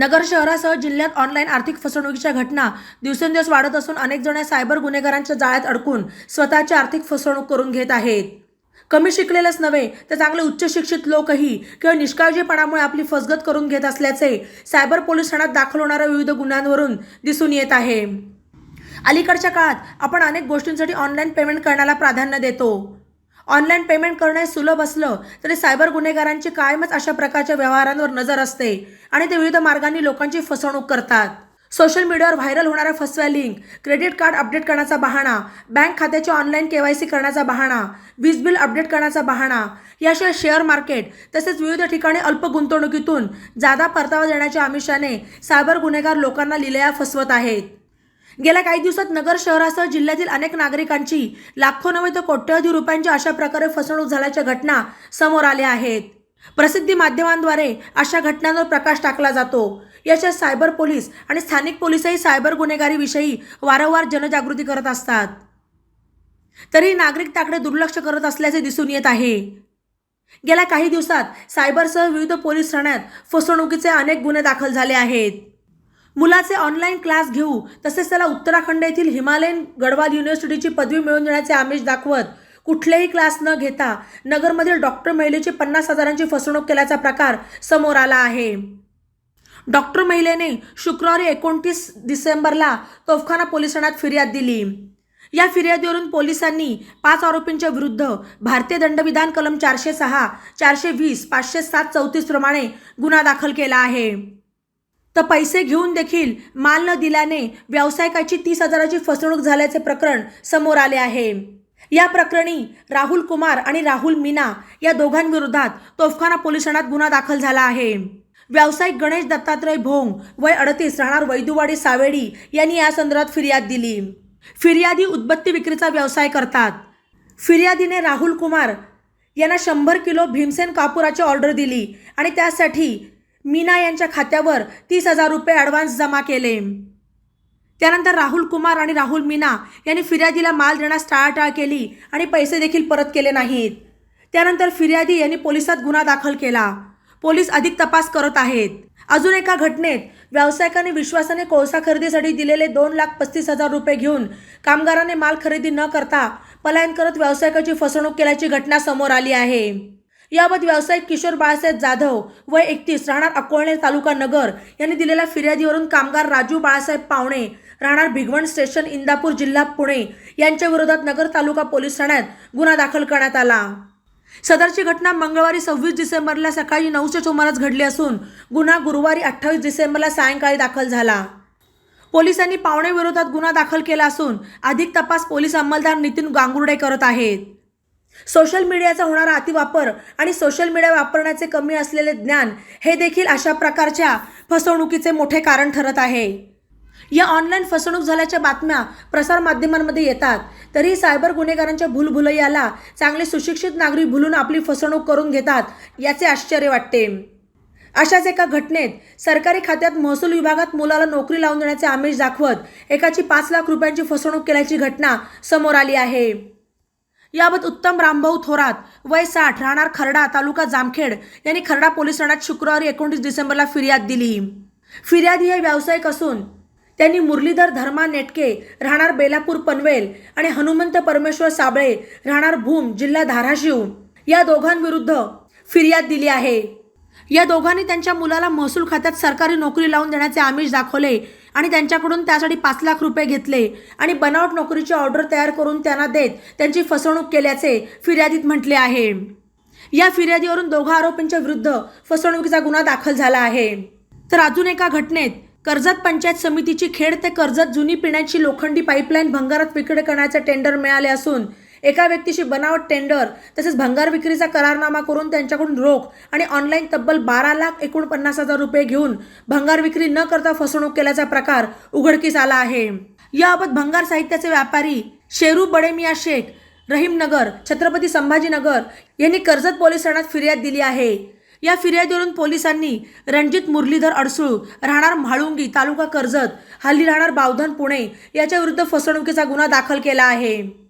नगर शहरासह जिल्ह्यात ऑनलाईन आर्थिक फसवणुकीच्या घटना दिवसेंदिवस वाढत असून अनेक जण सायबर गुन्हेगारांच्या जाळ्यात अडकून स्वतःची आर्थिक फसवणूक करून घेत आहेत. कमी शिकलेलेच नव्हे तर चांगले उच्च शिक्षित लोकही किंवा निष्काळजीपणामुळे आपली फसगत करून घेत असल्याचे सायबर पोलीस ठाण्यात दाखल होणाऱ्या विविध गुन्ह्यांवरून दिसून येत आहे. अलीकडच्या काळात आपण अनेक गोष्टींसाठी ऑनलाईन पेमेंट करण्याला प्राधान्य देतो. ऑनलाईन पेमेंट करणे सुलभ असलं तरी सायबर गुन्हेगारांची कायमच अशा प्रकारच्या व्यवहारांवर नजर असते आणि ते विविध मार्गांनी लोकांची फसवणूक करतात. सोशल मीडियावर व्हायरल होणाऱ्या फसव्या लिंक क्रेडिट कार्ड अपडेट करण्याचा बहाणा बँक खात्याचे ऑनलाईन केवायसी करण्याचा बहाणा वीज बिल अपडेट करण्याचा बहाणा याशिवाय शेअर मार्केट तसेच विविध ठिकाणी अल्प गुंतवणुकीतून जादा परतावा देण्याच्या आमिषाने सायबर गुन्हेगार लोकांना लिलया फसवत आहेत. गेल्या काही दिवसात नगर शहरासह जिल्ह्यातील अनेक नागरिकांची लाखो नव्हे तर कोट्यवधी रुपयांची अशा प्रकारे फसवणूक झाल्याच्या घटना समोर आल्या आहेत. प्रसिद्धी माध्यमांद्वारे अशा घटनांवर प्रकाश टाकला जातो. याच्या सायबर पोलीस आणि स्थानिक पोलीसही सायबर गुन्हेगारीविषयी वारंवार जनजागृती करत असतात. तरी नागरिक त्याकडे दुर्लक्ष करत असल्याचे दिसून येत आहे. गेल्या काही दिवसात सायबरसह विविध पोलीस ठाण्यात फसवणुकीचे अनेक गुन्हे दाखल झाले आहेत. मुलाचे ऑनलाईन क्लास घेऊ. तसेच त्याला उत्तराखंड येथील हिमालयन गढवाल युनिव्हर्सिटीची पदवी मिळवून देण्याचे आमिष दाखवत कुठलेही क्लास न घेता नगरमधील डॉक्टर महिलेची पन्नास हजारांची फसवणूक केल्याचा प्रकार समोर आला आहे. डॉक्टर महिलेने शुक्रवारी एकोणतीस डिसेंबरला तोफखाना पोलीस ठाण्यात फिर्याद दिली. या फिर्यादीवरून पोलिसांनी पाच आरोपींच्या विरुद्ध भारतीय दंडविधान कलम चारशे सहा चारशे वीस पाचशे सात चौतीस प्रमाणे गुन्हा दाखल केला आहे. तर पैसे घेऊन देखील माल न दिल्याने व्यावसायिकाची तीस हजाराची फसवणूक झाल्याचे प्रकरण समोर आले आहे. या प्रकरणी राहुल कुमार आणि राहुल मीना या दोघांविरोधात तोफखाना पोलीस ठाण्यात गुन्हा दाखल झाला आहे. व्यावसायिक गणेश दत्तात्रय भोंग वय अडतीस राहणार वैदुवाडी सावेडी यांनी या संदर्भात फिर्याद दिली. फिर्यादी उदबत्ती विक्रीचा व्यवसाय करतात. फिर्यादीने राहुल कुमार यांना शंभर किलो भीमसेन कापुराची ऑर्डर दिली आणि त्यासाठी मीना यांच्या खात्यावर तीस हजार रुपये ॲडव्हान्स जमा केले. त्यानंतर राहुल कुमार आणि राहुल मीना यांनी फिर्यादीला माल देण्यास टाळाटाळ केली आणि पैसे देखील परत केले नाहीत. त्यानंतर फिर्यादी यांनी पोलिसात गुन्हा दाखल केला. पोलीस अधिक तपास करत आहेत. अजून एका घटनेत व्यावसायिकाने विश्वासाने कोळसा खरेदीसाठी दिलेले दोन लाख पस्तीस हजार रुपये घेऊन कामगाराने माल खरेदी न करता पलायन करत व्यावसायिकाची फसवणूक केल्याची घटना समोर आली आहे. याबाबत व्यावसायिक किशोर बाळासाहेब जाधव वय एकतीस राहणार अकोळणे तालुका नगर. यांनी दिलेल्या फिर्यादीवरून कामगार राजू बाळासाहेब पावणे राहणार भिगवण स्टेशन इंदापूर जिल्हा पुणे यांच्या विरोधात नगर तालुका पोलीस ठाण्यात गुन्हा दाखल करण्यात आला. सदरची घटना मंगळवारी सव्वीस डिसेंबरला सकाळी नऊच्या सुमारास घडली असून गुन्हा गुरुवारी अठ्ठावीस डिसेंबरला सायंकाळी दाखल झाला. पोलिसांनी पावणे विरोधात गुन्हा दाखल केला असून अधिक तपास पोलीस अंमलदार नितीन गांगुर्डे करत आहेत. सोशल मीडियाचा होणारा अतिवापर आणि सोशल मीडिया वापरण्याचे कमी असलेले ज्ञान हे देखील अशा प्रकारच्या फसवणुकीचे मोठे कारण ठरत आहे. या ऑनलाईन फसवणूक झाल्याच्या बातम्या प्रसारमाध्यमांमध्ये येतात. तरी सायबर गुन्हेगारांच्या भूलभुलैयाला चांगले सुशिक्षित नागरिक भुलून आपली फसवणूक करून घेतात याचे आश्चर्य वाटते. अशाच एका घटनेत सरकारी खात्यात महसूल विभागात मुलाला नोकरी लावून देण्याचे आमिष दाखवत एकाची पाच लाख रुपयांची फसवणूक केल्याची घटना समोर आली आहे. याबाबत उत्तम रामभाऊ थोरात वय साठ राहणार खरडा तालुका जामखेड. यांनी खरडा पोलीस ठाण्यात शुक्रवारी एकोणतीस डिसेंबरला फिर्याद दिली. फिर्यादी हे व्यावसायिक असून त्यांनी मुरलीधर धर्मा नेटके राहणार बेलापूर पनवेल आणि हनुमंत परमेश्वर साबळे राहणार भूम जिल्हा धाराशिव या दोघांविरुद्ध फिर्याद दिली आहे. या दोघांनी त्यांच्या मुलाला महसूल खात्यात सरकारी नोकरी लावून देण्याचे आमिष दाखवले. आणि त्यांच्याकडून त्यासाठी पाच लाख रुपये घेतले आणि बनावट नोकरीची ऑर्डर तयार करून त्यांना देत त्यांची फसवणूक केल्याचे फिर्यादीत म्हटले आहे. या फिर्यादीवरून दोघा आरोपींच्या विरुद्ध फसवणुकीचा गुन्हा दाखल झाला आहे. तर अजून एका घटनेत कर्जत पंचायत समितीची खेड ते कर्जत जुनी पिण्याची लोखंडी पाईपलाईन भंगारात विक्री करण्याचे टेंडर मिळाले असून एका व्यक्तीशी बनावट टेंडर तसेच भंगार विक्रीचा करारनामा करून त्यांच्याकडून रोख आणि ऑनलाईन तब्बल बारा लाख एकोणपन्नास हजार रुपये घेऊन भंगार विक्री न करता फसवणूक केल्याचा प्रकार उघडकीस आला आहे. याबाबत भंगार साहित्याचे व्यापारी शेरू बडेमिया शेख रहीमनगर छत्रपती संभाजीनगर यांनी कर्जत पोलीस ठाण्यात फिर्याद दिली आहे. या फिर्यादीवरून पोलिसांनी रणजित मुरलीधर अडसूळ राहणार म्हाळुंगी तालुका कर्जत हल्ली राहणार बावधन पुणे याच्या विरुद्ध फसवणुकीचा गुन्हा दाखल केला आहे.